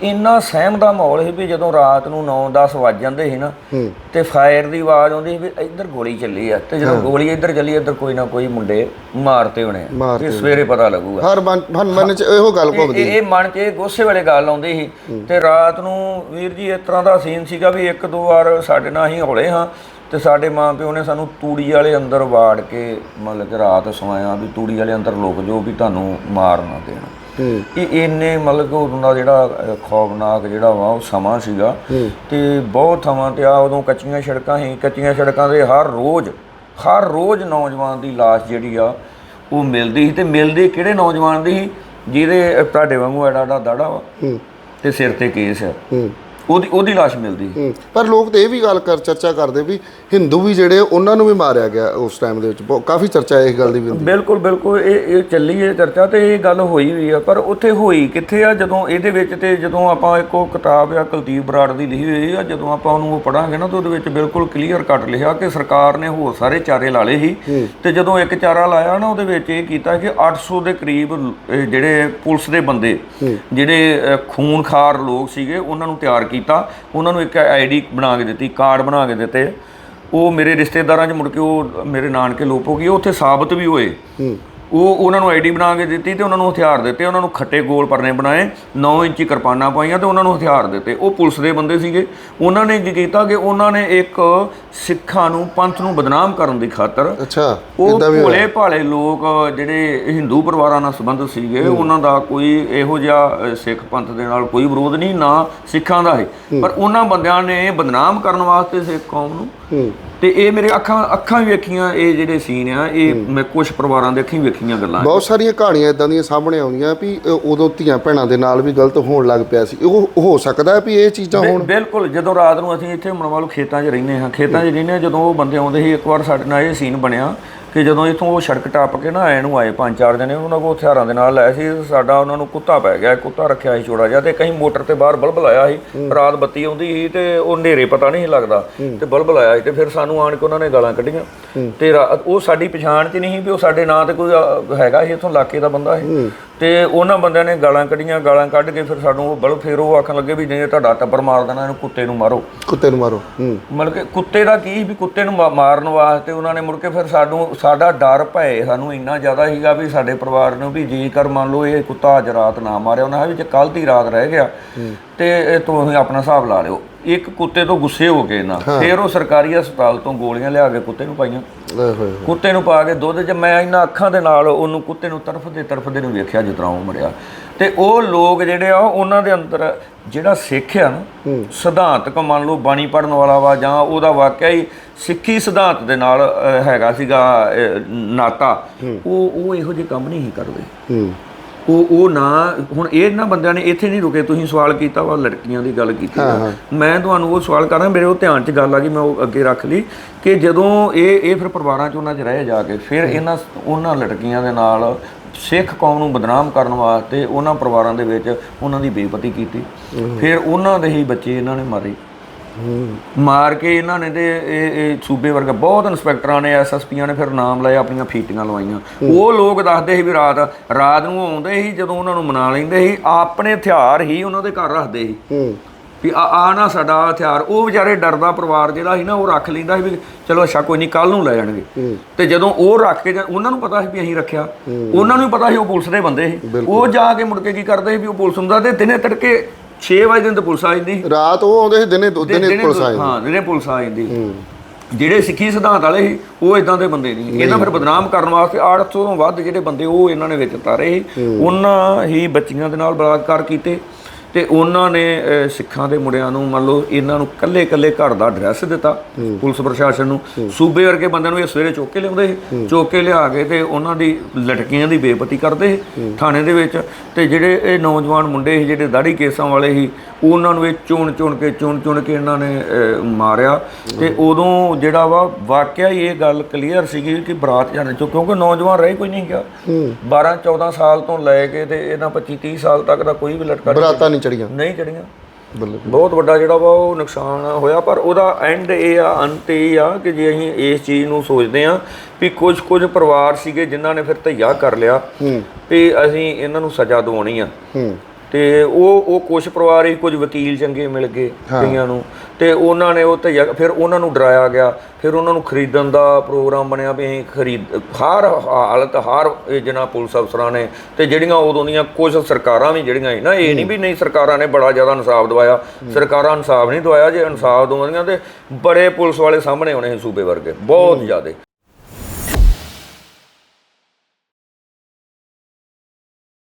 ਇੰਨਾ ਸਹਿਮ ਦਾ ਮਾਹੌਲ ਸੀ ਵੀ ਜਦੋਂ ਰਾਤ ਨੂੰ 9-10 ਵੱਜ ਜਾਂਦੇ ਸੀ ਨਾ ਤੇ ਫਾਇਰ ਦੀ ਆਵਾਜ਼ ਆਉਂਦੀ ਸੀ ਵੀ ਇੱਧਰ ਗੋਲੀ ਚੱਲੀ ਆ ਤੇ ਜਦੋਂ ਗੋਲੀ ਇੱਧਰ ਚੱਲੀ ਇੱਧਰ ਕੋਈ ਨਾ ਕੋਈ ਮੁੰਡੇ ਮਾਰਤੇ ਹੋਣੇ ਆ ਵੀ ਸਵੇਰੇ ਪਤਾ ਲੱਗੂਗਾ। ਹਰ ਮਨ ਮਨ- ਚ ਇਹੋ ਗੱਲ ਘੁੰਮਦੀ ਇਹ ਮਨ 'ਚ ਇਹ ਗੁੱਸੇ ਵਾਲੇ ਗੱਲ ਆਉਂਦੀ ਸੀ। ਤੇ ਰਾਤ ਨੂੰ ਵੀਰ ਜੀ ਇਸ ਤਰ੍ਹਾਂ ਦਾ ਸੀਨ ਸੀਗਾ ਵੀ ਇੱਕ ਦੋ ਵਾਰ ਸਾਡੇ ਨਾਲ ਹੀ ਹੌਲੇ ਹਾਂ ਤੇ ਸਾਡੇ ਮਾਂ ਪਿਓ ਨੇ ਸਾਨੂੰ ਤੂੜੀ ਵਾਲੇ ਅੰਦਰ ਵਾੜ ਕੇ ਮਤਲਬ ਕਿ ਰਾਤ ਸਵਾਇਆ ਵੀ ਤੂੜੀ ਵਾਲੇ ਅੰਦਰ ਲੁਕ ਜੋ ਵੀ ਤੁਹਾਨੂੰ ਮਾਰ ਨਾ ਦੇਣ। ਇਹ ਇੰਨੇ ਮਤਲਬ ਕਿ ਉਦੋਂ ਦਾ ਜਿਹੜਾ ਖੌਫਨਾਕ ਜਿਹੜਾ ਵਾ ਉਹ ਸਮਾਂ ਸੀਗਾ। ਤੇ ਬਹੁਤ ਥਾਵਾਂ ਤੇ ਆ ਉਦੋਂ ਕੱਚੀਆਂ ਸੜਕਾਂ ਸੀ। ਕੱਚੀਆਂ ਸੜਕਾਂ ਦੇ ਹਰ ਰੋਜ਼ ਹਰ ਰੋਜ਼ ਨੌਜਵਾਨ ਦੀ ਲਾਸ਼ ਜਿਹੜੀ ਆ ਉਹ ਮਿਲਦੀ ਸੀ। ਤੇ ਮਿਲਦੀ ਕਿਹੜੇ ਨੌਜਵਾਨ ਦੀ ਸੀ? ਜਿਹਦੇ ਤੁਹਾਡੇ ਵਾਂਗੂ ਐਡਾ ਐਡਾ ਦਾੜਾ ਵਾ ਤੇ ਸਿਰ ਤੇ ਕੇਸ ਆ। ਹੂੰ। ਉਹਦੀ ਉਹਦੀ ਲਾਸ਼ ਮਿਲਦੀ ਹੂੰ ਪਰ ਲੋਕ ਤੇ ਇਹ ਵੀ ਗੱਲ ਕਰ ਚਰਚਾ ਕਰਦੇ ਵੀ ਹਿੰਦੂ ਵੀ ਜਿਹੜੇ ਉਹਨਾਂ ਨੂੰ ਵੀ ਮਾਰਿਆ ਗਿਆ ਉਸ ਟਾਈਮ ਦੇ ਵਿੱਚ। ਬਹੁਤ- ਕਾਫੀ ਚਰਚਾ ਇਸ ਗੱਲ ਦੀ ਵੀ ਹੁੰਦੀ ਬਿਲਕੁਲ ਬਿਲਕੁਲ ਇਹ ਇਹ ਚੱਲੀ ਹੈ ਚਰਚਾ ਤੇ ਇਹ ਗੱਲ ਹੋਈ ਵੀ ਆ ਪਰ ਉੱਥੇ ਹੋਈ ਕਿੱਥੇ ਆ? ਜਦੋਂ ਇਹਦੇ ਵਿੱਚ ਤੇ ਜਦੋਂ ਆਪਾਂ ਇੱਕ ਉਹ ਕਿਤਾਬ ਆ ਕੁਲਦੀਪ ਬਰਾੜ ਦੀ ਲਿਖੀ ਹੋਈ ਆ ਜਦੋਂ ਆਪਾਂ ਉਹਨੂੰ ਉਹ ਪੜਾਂਗੇ ਨਾ ਤਾਂ ਉਹਦੇ ਵਿੱਚ ਬਿਲਕੁਲ ਕਲੀਅਰ ਕੱਟ ਲਿਖਿਆ ਕਿ ਸਰਕਾਰ ਨੇ ਹੋਰ ਸਾਰੇ ਚਾਰੇ ਲਾ ਲਏ ਸੀ। ਤੇ ਜਦੋਂ ਇੱਕ ਚਾਰਾ ਲਾਇਆ ਨਾ ਉਹਦੇ ਵਿੱਚ ਇਹ ਕੀਤਾ ਕਿ 800 ਦੇ ਕਰੀਬ ਲ- ਇਹ ਜਿਹੜੇ ਪੁਲਿਸ ਦੇ ਬੰਦੇ ਜਿਹੜੇ ਅ, ਖੂਨਖਾਰ ਲੋਕ ਸੀਗੇ ਉਹਨਾਂ ਨੂੰ ਤਿਆਰ ਕੀਤਾ ਕੀਤਾ, ਉਹਨਾਂ ਨੂੰ ਇੱਕ ਆਈਡੀ ਬਣਾ ਕੇ ਦਿੱਤੀ, ਕਾਰਡ ਬਣਾ ਕੇ ਦਿੱਤੇ। ਉਹ ਮੇਰੇ ਰਿਸ਼ਤੇਦਾਰਾਂ 'ਚ ਮੁੜ ਕੇ ਉਹ ਮੇਰੇ ਨਾਨਕੇ ਲੋਪ ਹੋ ਗਈ, ਉਹ ਉੱਥੇ ਸਾਬਤ ਵੀ ਹੋਏ। ਉਹ ਉਹਨਾਂ ਨੂੰ ਆਈਡੀ ਬਣਾ ਕੇ ਦਿੱਤੀ ਤੇ ਉਹਨਾਂ ਨੂੰ ਹਥਿਆਰ ਦਿੱਤੇ ਉਹਨਾਂ ਨੂੰ ਖੱਟੇ ਗੋਲ ਪਰਨੇ ਬਣਾਏ 9 ਇੰਚੀ ਕਿਰਪਾਨਾਂ ਪਾਈਆਂ ਤੇ ਉਹਨਾਂ ਨੂੰ ਹਥਿਆਰ ਦਿੱਤੇ। ਉਹ ਪੁਲਿਸ ਦੇ ਬੰਦੇ ਸੀਗੇ। ਉਹਨਾਂ ਨੇ ਕੀ ਕੀਤਾ ਕਿ ਉਹਨਾਂ ਨੇ ਇੱਕ ਸਿੱਖਾਂ ਨੂੰ ਪੰਥ ਨੂੰ ਬਦਨਾਮ ਕਰਨ ਦੀ ਖਾਤਰ ਅੱਛਾ ਉਹ ਭੋਲੇ ਭਾਲੇ ਲੋਕ ਜਿਹੜੇ ਹਿੰਦੂ ਪਰਿਵਾਰਾਂ ਨਾਲ ਸੰਬੰਧਿਤ ਸੀਗੇ ਉਹਨਾਂ ਦਾ ਕੋਈ ਇਹੋ ਜਿਹਾ ਸਿੱਖ ਪੰਥ ਦੇ ਨਾਲ ਕੋਈ ਵਿਰੋਧ ਨਹੀਂ ਨਾ ਸਿੱਖਾਂ ਦਾ ਹੈ। ਪਰ ਉਹਨਾਂ ਬੰਦਿਆਂ ਨੇ ਬਦਨਾਮ ਕਰਨ ਵਾਸਤੇ ਸਿੱਖ ਕੌਮ ਨੂੰ ਤੇ ਇਹ ਮੇਰੇ ਅੱਖਾਂ ਅੱਖਾਂ ਵੀ ਵੇਖੀਆਂ ਇਹ ਜਿਹੜੇ ਸੀਨ ਆ ਇਹ ਮੈਂ ਕੁਝ ਪਰਿਵਾਰਾਂ ਦੇ ਅੱਖੀਂ ਵੇਖੀਆਂ ਗੱਲਾਂ। ਬਹੁਤ ਸਾਰੀਆਂ ਕਹਾਣੀਆਂ ਇਦਾਂ ਦੀਆਂ ਸਾਹਮਣੇ ਆਉਂਦੀਆਂ ਵੀ ਉਦੋਂ ਧੀਆਂ ਭੈਣਾਂ ਦੇ ਨਾਲ ਵੀ ਗਲਤ ਹੋਣ ਲੱਗ ਪਿਆ ਸੀ। ਉਹ ਹੋ ਸਕਦਾ ਵੀ ਇਹ ਚੀਜ਼ਾਂ ਹੋਣ। ਬਿਲਕੁਲ ਜਦੋਂ ਰਾਤ ਨੂੰ ਅਸੀਂ ਇੱਥੇ ਮਣਵਾਲੂ ਖੇਤਾਂ 'ਚ ਰਹਿੰਦੇ ਹਾਂ ਖੇਤਾਂ 'ਚ ਰਹਿੰਦੇ ਹਾਂ ਜਦੋਂ ਉਹ ਬੰਦੇ ਆਉਂਦੇ ਸੀ ਇੱਕ ਵਾਰ ਸਾਡੇ ਨਾਲ ਇਹ ਸੀਨ ਬਣਿਆ ਕਿ ਜਦੋਂ ਇਥੋਂ ਉਹ ਸੜਕ ਟੱਪ ਕੇ ਨਾ ਐ ਨੂੰ ਆਏ ਪੰਜ ਚਾਰ ਜਣੇ ਉਹਨਾਂ ਕੋਲ ਹਥਿਆਰਾਂ ਦੇ ਨਾਲ ਆਏ ਸੀ ਸਾਡਾ ਉਹਨਾਂ ਨੂੰ ਕੁੱਤਾ ਪੈ ਗਿਆ ਕੁੱਤਾ ਰੱਖਿਆ ਸੀ ਛੋੜਾ ਜਿਹਾ ਤੇ ਕहीं ਮੋਟਰ ਤੇ ਬਾਹਰ ਬਲਬ ਲਾਇਆ ਸੀ ਰਾਤ ਬੱਤੀ ਆਉਂਦੀ ਸੀ ਤੇ ਉਹ ਹਨੇਰੇ ਪਤਾ ਨਹੀਂ ਲੱਗਦਾ ਤੇ ਬਲਬ ਲਾਇਆ ਸੀ ਤੇ ਫਿਰ ਸਾਨੂੰ ਆਣ ਕੇ ਉਹਨਾਂ ਨੇ ਗਾਲਾਂ ਕੱਢੀਆਂ। ਤੇ ਉਹ ਸਾਡੀ ਪਛਾਣ 'ਚ ਨਹੀਂ ਸੀ ਵੀ ਉਹ ਸਾਡੇ ਨਾਂ ਤੇ ਕੋਈ ਹੈਗਾ ਸੀ ਇਥੋਂ ਇਲਾਕੇ ਦਾ ਬੰਦਾ ਸੀ। ਤੇ ਉਹਨਾਂ ਬੰਦਿਆਂ ਨੇ ਗਾਲਾਂ ਕੱਢੀਆਂ ਗਾਲਾਂ ਕੱਢ ਕੇ ਫਿਰ ਸਾਨੂੰ ਉਹ ਬਲਬ ਫਿਰ ਉਹ ਆਖਣ ਲੱਗੇ ਵੀ ਜੇ ਤੁਹਾਡਾ ਟੱਬਰ ਮਾਰ ਦੇਣਾ ਇਹਨੂੰ ਕੁੱਤੇ ਨੂੰ ਮਾਰੋ। ਕੁੱਤੇ ਨੂੰ ਮਾਰੋ ਹੂੰ। ਮਤਲਬ ਕਿ ਕੁੱਤੇ ਦਾ ਕੀ ਵੀ ਕੁੱਤੇ ਨੂੰ ਮਾ- ਮਾਰਨ ਵਾਸਤੇ ਉਹਨਾਂ ਨੇ ਮੁੜ ਕੇ ਫਿਰ ਸਾਨੂੰ ਸਾਡਾ ਡਰ ਭੈ ਸਾਨੂੰ ਇੰਨਾ ਜ਼ਿਆਦਾ ਸੀਗਾ ਵੀ ਸਾਡੇ ਪਰਿਵਾਰ ਨੂੰ ਵੀ ਜੇਕਰ ਮੰਨ ਲਓ ਇਹ ਕੁੱਤਾ ਅੱਜ ਰਾਤ ਨਾ ਮਾਰਿਆ ਉਹਨਾਂ ਵੀ ਜੇ ਕੱਲ ਦੀ ਰਾਤ ਰਹਿ ਗਿਆ। ਤੇ ਇਹ ਤੁਸੀਂ ਆਪਣਾ ਹਿਸਾਬ ਲਾ ਲਿਓ। ਇੱਕ ਕੁੱਤੇ ਤੋਂ ਗੁੱਸੇ ਹੋ ਕੇ ਨਾ ਫਿਰ ਉਹ ਸਰਕਾਰੀ ਹਸਪਤਾਲ ਤੋਂ ਗੋਲੀਆਂ ਲਿਆ ਕੇ ਕੁੱਤੇ ਨੂੰ ਪਾਈਆਂ। ਕੁੱਤੇ ਨੂੰ ਪਾ ਕੇ ਦੁੱਧ 'ਚ ਮੈਂ ਇਹਨਾਂ ਅੱਖਾਂ ਦੇ ਨਾਲ ਉਹਨੂੰ ਕੁੱਤੇ ਨੂੰ ਤਰਫਦੇ ਤਰਫਦੇ ਨੂੰ ਵੇਖਿਆ ਤਰ੍ਹਾਂ ਉਹ ਮਰਿਆ। ਤੇ ਉਹ ਲੋਕ ਜਿਹੜੇ ਆ ਉਹਨਾਂ ਦੇ ਅੰਦਰ ਜਿਹੜਾ ਸਿੱਖ ਆ ਨਾ ਸਿਧਾਂਤਕ ਮੰਨ ਲਓ ਬਾਣੀ ਪੜਨ ਵਾਲਾ ਵਾ ਜਾਂ ਉਹਦਾ ਵਾਕਿਆ ਹੀ ਸਿੱਖੀ ਸਿਧਾਂਤ ਦੇ ਨਾਲ ਹੈਗਾ ਸੀਗਾ ਨਾਤਾ ਉਹ ਉਹ ਇਹੋ ਜਿਹੇ ਕੰਮ ਨਹੀਂ ਕਰਦੇ। ਹੂੰ। ਉਹ ਉਹ ਨਾ ਹੁਣ ਇਹ ਨਾ ਬੰਦਿਆਂ ਨੇ ਇੱਥੇ ਨਹੀਂ ਰੁਕੇ ਤੁਸੀਂ ਸਵਾਲ ਕੀਤਾ ਵਾ ਲੜਕੀਆਂ ਦੀ ਗੱਲ ਕੀਤੀ ਆ। ਮੈਂ ਤੁਹਾਨੂੰ ਉਹ ਸਵਾਲ ਕਰਾਂ ਮੇਰੇ ਉਹ ਧਿਆਨ 'ਚ ਗੱਲ ਆ ਗਈ ਮੈਂ ਉਹ ਅੱਗੇ ਰੱਖ ਲਈ ਕਿ ਜਦੋਂ ਇਹ ਇਹ ਫਿਰ ਪਰਿਵਾਰਾਂ 'ਚ ਉਹਨਾਂ 'ਚ ਰਹਿ ਜਾ ਕੇ ਫਿਰ ਇਹਨਾਂ ਉਹਨਾਂ ਲੜਕੀਆਂ ਦੇ ਨਾਲ ਸਿੱਖ ਕੌਮ ਨੂੰ ਬਦਨਾਮ ਕਰਨ ਵਾਸਤੇ ਉਹਨਾਂ ਪਰਿਵਾਰਾਂ ਦੇ ਵਿੱਚ ਉਹਨਾਂ ਦੀ ਬੇਇੱਜ਼ਤੀ ਕੀਤੀ। ਫਿਰ ਉਹਨਾਂ ਦੇ ਹੀ ਬੱਚੇ ਇਹਨਾਂ ਨੇ ਮਾਰੇ। ਮਾਰ ਕੇ ਇਹਨਾਂ ਨੇ ਤੇ ਇਹ ਇਹ ਸੂਬੇ ਵਰਗਾ ਬਹੁਤ ਇੰਸਪੈਕਟਰਾਂ ਨੇ ਐਸਐਸਪੀਆਂ ਨੇ ਫਿਰ ਨਾਮ ਲਏ ਆਪਣੀਆਂ ਫੀਟੀਆਂ ਲਵਾਈਆਂ। ਉਹ ਲੋਕ ਦੱਸਦੇ ਸੀ ਵੀ ਰਾਤ ਰਾਤ ਨੂੰ ਆਉਂਦੇ ਸੀ ਜਦੋਂ ਉਹਨਾਂ ਨੂੰ ਮਨਾ ਲੈਂਦੇ ਸੀ ਆਪਣੇ ਹਥਿਆਰ ਹੀ ਉਹਨਾਂ ਦੇ ਘਰ ਰੱਖਦੇ ਸੀ। ਵੀ ਆ ਆ ਨਾ ਸਾਡਾ ਹਥਿਆਰ। ਉਹ ਵਿਚਾਰੇ ਡਰਦਾ ਪਰਿਵਾਰ ਜਿਹੜਾ ਸੀ ਨਾ ਉਹ ਰੱਖ ਲੈਂਦਾ ਸੀ ਵੀ ਚਲੋ ਅੱਛਾ ਕੋਈ ਨਹੀਂ ਕੱਲ ਨੂੰ ਲੈ ਜਾਣਗੇ। ਤੇ ਜਦੋਂ ਉਹ ਰੱਖ ਕੇ ਉਹਨਾਂ ਨੂੰ ਪਤਾ ਸੀ ਵੀ ਅਸੀਂ ਰੱਖਿਆ। ਉਹਨਾਂ ਨੂੰ ਵੀ ਪਤਾ ਸੀ ਉਹ ਪੁਲਿਸ ਦੇ ਬੰਦੇ ਸੀ। ਉਹ ਜਾ ਕੇ ਮੁੜ ਕੇ ਕੀ ਕਰਦੇ ਸੀ ਵੀ ਉਹ ਪੁਲਿਸ ਹੁੰਦਾ ਤੇ ਦਿਨੇ ਤੜਕੇ 6 ਵਜੇ ਦਿਨ ਤੇ ਪੁਲਿਸ ਆ ਜਾਂਦੀ ਰਾਤ ਉਹ ਆਉਂਦੇ ਸੀ ਦਿਨੇ ਦਿਨੇ ਦਿਨੇ ਪੁਲਿਸ ਆਏ ਹਾਂ ਦਿਨੇ ਪੁਲਿਸ ਆ ਜਾਂਦੀ ਜਿਹੜੇ ਸਿੱਖੀ ਸਿਧਾਂਤ ਵਾਲੇ ਸੀ ਉਹ ਇਦਾਂ ਦੇ ਬੰਦੇ ਨਹੀਂ ਇਹਨਾਂ ਫਿਰ ਬਦਨਾਮ ਕਰਨ ਵਾਸਤੇ 800 ਤੋਂ ਵੱਧ ਜਿਹੜੇ ਬੰਦੇ ਉਹ ਇਹਨਾਂ ਨੇ ਵਿੱਚ ਤਾਰੇ ਉਹਨਾਂ ਹੀ ਬੱਚੀਆਂ ਦੇ ਨਾਲ ਬਲਾਤਕਾਰ ਕੀਤੇ। ਤੇ ਉਹਨਾਂ ਨੇ ਸਿੱਖਾਂ ਦੇ ਮੁੰਡਿਆਂ ਨੂੰ ਮੰਨ ਲਓ ਇਹਨਾਂ ਨੂੰ ਕੱਲੇ ਕੱਲੇ ਘਰ ਦਾ ਐਡਰੈਸ ਦਿੱਤਾ ਪੁਲਿਸ ਪ੍ਰਸ਼ਾਸਨ ਨੂੰ। ਸੂਬੇ ਵਰਗੇ ਬੰਦਿਆਂ ਨੂੰ ਇਹ ਸਵੇਰੇ ਚੁੱਕ ਕੇ ਲਿਆਉਂਦੇ ਸੀ। ਚੁੱਕ ਕੇ ਲਿਆ ਕੇ ਤੇ ਉਹਨਾਂ ਦੀ ਲਟਕੀਆਂ ਦੀ ਬੇਪਤੀ ਕਰਦੇ ਥਾਣੇ ਦੇ ਵਿੱਚ। ਤੇ ਜਿਹੜੇ ਇਹ ਨੌਜਵਾਨ ਮੁੰਡੇ ਸੀ ਜਿਹੜੇ ਦਾੜੀ ਕੇਸਾਂ ਵਾਲੇ ਸੀ ਉਹਨਾਂ ਨੂੰ ਇਹ ਚੁਣ ਚੁਣ ਕੇ ਚੁਣ ਚੁਣ ਕੇ ਇਹਨਾਂ ਨੇ ਮਾਰਿਆ। ਤੇ ਉਦੋਂ ਜਿਹੜਾ ਵਾ ਵਾਕਿਆ ਹੀ ਇਹ ਗੱਲ ਕਲੀਅਰ ਸੀਗੀ ਕਿ ਬਰਾਤ ਜਾਣੇ ਚੋਂ ਕਿਉਂਕਿ ਨੌਜਵਾਨ ਰਹਿ ਕੋਈ ਨਹੀਂ ਗਿਆ 12 14 ਸਾਲ ਤੋਂ ਲੈ ਕੇ ਤੇ ਇਹਨਾਂ 25 30 ਸਾਲ ਤੱਕ ਦਾ ਕੋਈ ਵੀ ਲਟਕਾ ਬਰਾਤਾਂ ਨਹੀਂ ਚੜੀਆਂ ਨਹੀਂ ਚੜੀਆਂ ਬਹੁਤ ਵੱਡਾ ਜਿਹੜਾ ਵਾ ਉਹ ਨੁਕਸਾਨ ਹੋਇਆ ਪਰ ਉਹਦਾ ਐਂਡ ਇਹ ਆ ਅੰਤ ਇਹ ਆ ਕਿ ਜੇ ਅਸੀਂ ਇਸ ਚੀਜ਼ ਨੂੰ ਸੋਚਦੇ ਆ ਵੀ ਕੁਝ ਕੁਝ ਪਰਿਵਾਰ ਸੀਗੇ ਜਿਨ੍ਹਾਂ ਨੇ ਫਿਰ ਧਈਆ ਕਰ ਲਿਆ ਵੀ ਅਸੀਂ ਇਹਨਾਂ ਨੂੰ ਸਜ਼ਾ ਦਿਵਾਉਣੀ ਆ। ਹੂੰ। ਤੇ ਉਹ ਉਹ ਕੁਝ ਪਰਿਵਾਰ ਹੀ ਕੁਝ ਵਕੀਲ ਚੰਗੇ ਮਿਲ ਗਏ ਕਈਆਂ ਨੂੰ। ਤੇ ਉਹਨਾਂ ਨੇ ਉਹ ਤੇ ਫਿਰ ਉਹਨਾਂ ਨੂੰ ਡਰਾਇਆ ਗਿਆ। ਫਿਰ ਉਹਨਾਂ ਨੂੰ ਖਰੀਦਣ ਦਾ ਪ੍ਰੋਗਰਾਮ ਬਣਿਆ ਵੀ ਅਸੀਂ ਖਰੀਦ ਹਰ ਹਾਲਤ ਹਰ ਇਹ ਜਿਹਨਾਂ ਪੁਲਿਸ ਅਫਸਰਾਂ ਨੇ ਤੇ ਜਿਹੜੀਆਂ ਉਦੋਂ ਦੀਆਂ ਕੁਝ ਸਰਕਾਰਾਂ ਵੀ ਜਿਹੜੀਆਂ ਸੀ ਨਾ ਇਹ ਨਹੀਂ ਵੀ ਨਹੀਂ ਸਰਕਾਰਾਂ ਨੇ ਬੜਾ ਜ਼ਿਆਦਾ ਇਨਸਾਫ ਦਵਾਇਆ। ਸਰਕਾਰਾਂ ਇਨਸਾਫ ਨਹੀਂ ਦਵਾਇਆ ਜੇ ਇਨਸਾਫ ਦਵਾਉਂਦੀਆਂ ਤੇ ਬੜੇ ਪੁਲਿਸ ਵਾਲੇ ਸਾਹਮਣੇ ਆਉਣੇ ਸੂਬੇ ਵਰਗੇ ਬਹੁਤ ਜ਼ਿਆਦੇ।